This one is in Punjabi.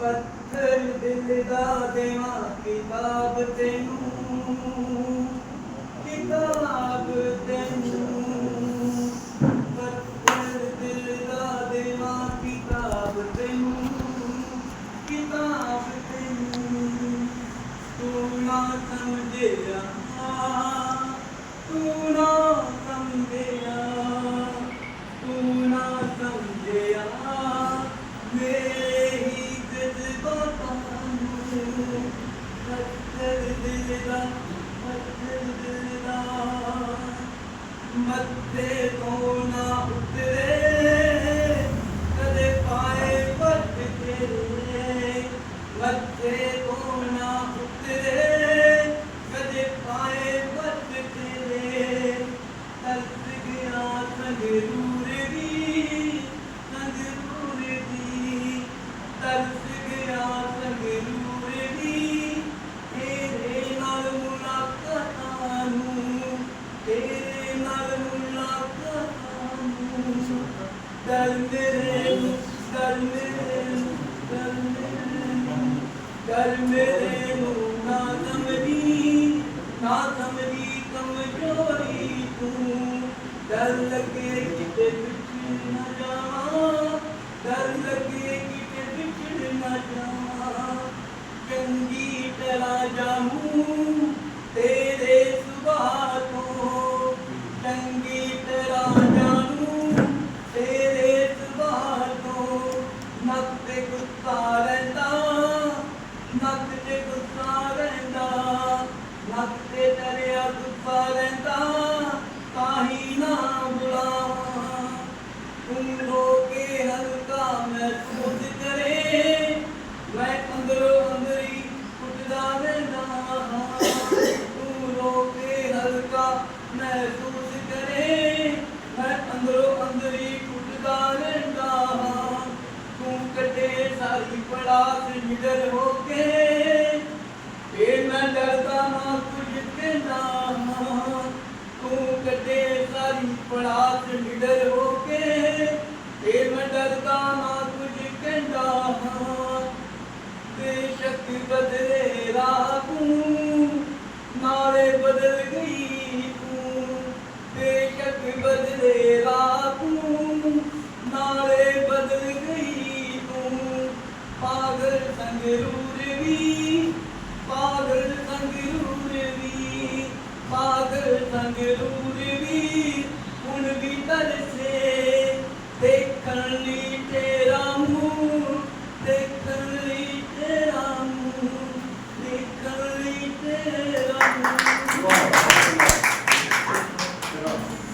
ਪੱਥਰ ਦਿਲ ਦਾ ਦੇਵਾ ਕਿਤਾਬ ਤੈਨੂੰ ਕਿਤਾਬ ਤੈਨੂੰ। ਪੱਥਰ ਦਿਲ ਦਾ ਦੇਵਾ ਕਿਤਾਬ ਤੈਨੂੰ ਕਿਤਾਬ ਤੈਨੂੰ। ਤੂੰ ਨਾ ਸਮਝੇ ਮੱਥੇ ਤੋਂ ਨਾ ਉਤਰੇ ਕਦੇ ਪਾਏ ਪੱਟ ਤੇਰੇ ਮੱਥੇ ਤੋਂ ਨਾ ਉਤਰੇ ਕਦੇ ਪਾਏ ਪੱਟ ਤੇਰੇ ਤਰਸ ਗਿਆ ਸੰਗਰੂਰ ਵੀ ਸੰਗਰੂਰ ਵੀ ਤਰਸ ਗਿਆ ਸੰਗਰੂਰ ਵੀ ਤੇਰੇ ਨਾਲ ਮੁਲਾਕਾਤਾਂ ਨੂੰ ਤੇਰੇ ਨਾਲ ਮੁਲਾਕਾਤਾਂ ਨੂੰ ਦਲ ਮੇਰੇ ਨੂੰ ਦਲ ਮੇਰੇ ਨੂੰ ਦਲ ਮੇਰੇ ਨੂੰ ਦਲ ਮੇਰੇ ਨੂੰ ਨਾ ਸਮਝੀ ਨਾ ਸਮਝੀ ਕਮਜ਼ੋਰੀ ਤੂੰ ਡਰ ਲੱਗੇ ਕਿਤੇ ਵਿਛੜ ਨਾ ਸਾਰੀ ਪੜਾਸ ਨਿਡਰ ਹੋ ਕੇ ਇਹ ਮੈਂ ਡਰਦਾ ਨਾ ਕੁਝ ਕਹਿੰਦਾ ਹਾਂ ਤੂੰ ਕੱਟੇ ਸਾਰੀ ਪੜਾਸ ਨਿਡਰ ਹੋ ਸੰਗ ਰੂਰਵੀ ਪਾਗਲ ਸੰਗ ਰੂਰਵੀ ਪਾਗਲ ਸੰਗ ਰੂਰਵੀ ਹੁਣ ਵੀ ਤਰਸੇ, ਦੇਖਣ ਲਈ ਤੇਰਾ ਮੂੰਹ, ਦੇਖਣ ਲਈ ਤੇਰਾ ਮੂੰਹ, ਦੇਖਣ ਲਈ ਤੇਰਾ ਮੂੰਹ।